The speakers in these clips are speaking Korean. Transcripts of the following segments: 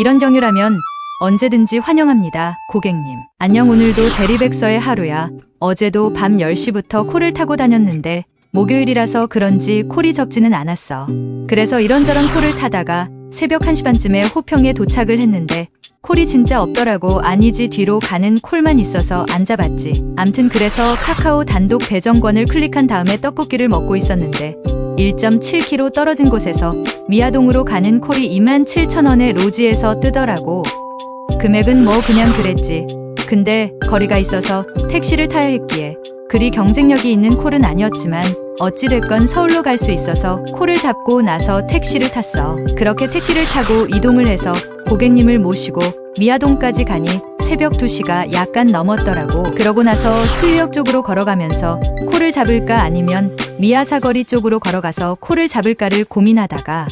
이런 경유라면 언제든지 환영합니다, 고객님. 안녕 오늘도 대리백서의 하루야. 어제도 밤 10시부터 콜을 타고 다녔는데 목요일이라서 그런지 콜이 적지는 않았어. 그래서 이런저런 콜을 타다가 새벽 1시 반쯤에 호평에 도착을 했는데 콜이 진짜 없더라고 아니지 뒤로 가는 콜만 있어서 안 잡았지. 암튼 그래서 카카오 단독 배정권을 클릭한 다음에 떡볶이를 먹고 있었는데 1.7km 떨어진 곳에서 미아동으로 가는 콜이 27,000원에 로지에서 뜨더라고. 금액은 뭐 그냥 그랬지. 근데 거리가 있어서 택시를 타야 했기에 그리 경쟁력이 있는 콜은 아니었지만 어찌됐건 서울로 갈 수 있어서 콜을 잡고 나서 택시를 tas어. 그렇게 택시를 타고 이동을 해서 고객님을 모시고 미아동까지 가니 새벽 2시가 약간 넘었더라고. 그러고 나서 수유역 쪽으로 걸어가면서 콜을 잡을까 아니면 미아사거리 쪽으로 걸어가서 콜을 잡을까를 고민하다가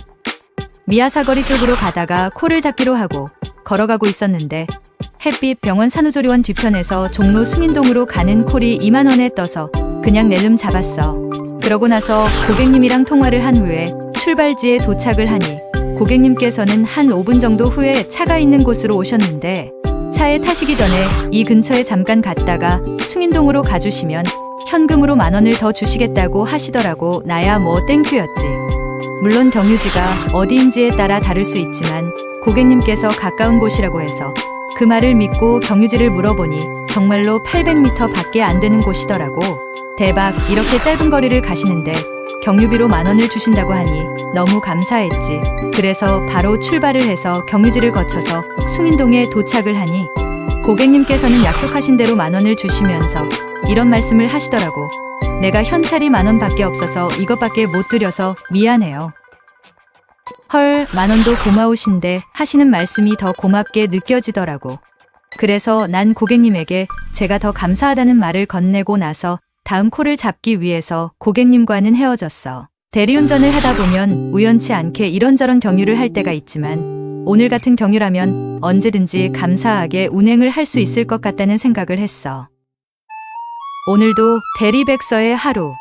미아사거리 쪽으로 가다가 콜을 잡기로 하고 걸어가고 있었는데 햇빛 병원 산후조리원 뒤편에서 종로 숭인동으로 가는 콜이 2만원에 떠서 그냥 낼름 잡았어. 그러고 나서 고객님이랑 통화를 한 후에 출발지에 도착을 하니 고객님께서는 한 5분 정도 후에 차가 있는 곳으로 오셨는데 차에 타시기 전에 이 근처에 잠깐 갔다가 숭인동으로 가주시면 현금으로 만 원을 더 주시겠다고 하시더라고 나야 뭐 땡큐였지. 물론 경유지가 어디인지에 따라 다를 수 있지만 고객님께서 가까운 곳이라고 해서 그 말을 믿고 경유지를 물어보니 정말로 800m 밖에 안 되는 곳이더라고. 대박, 이렇게 짧은 거리를 가시는데 경유비로 만 원을 주신다고 하니 너무 감사했지. 그래서 바로 출발을 해서 경유지를 거쳐서 숭인동에 도착을 하니 고객님께서는 약속하신 대로 만 원을 주시면서 이런 말씀을 하시더라고. 내가 현찰이 만 원밖에 없어서 이것밖에 못 드려서 미안해요. 헐, 만 원도 고마우신데 하시는 말씀이 더 고맙게 느껴지더라고. 그래서 난 고객님에게 제가 더 감사하다는 말을 건네고 나서 다음 콜을 잡기 위해서 고객님과는 헤어졌어. 대리운전을 하다 보면 우연치 않게 이런저런 경유를 할 때가 있지만 오늘 같은 경유라면 언제든지 감사하게 운행을 할 수 있을 것 같다는 생각을 했어. 오늘도 대리백서의 하루.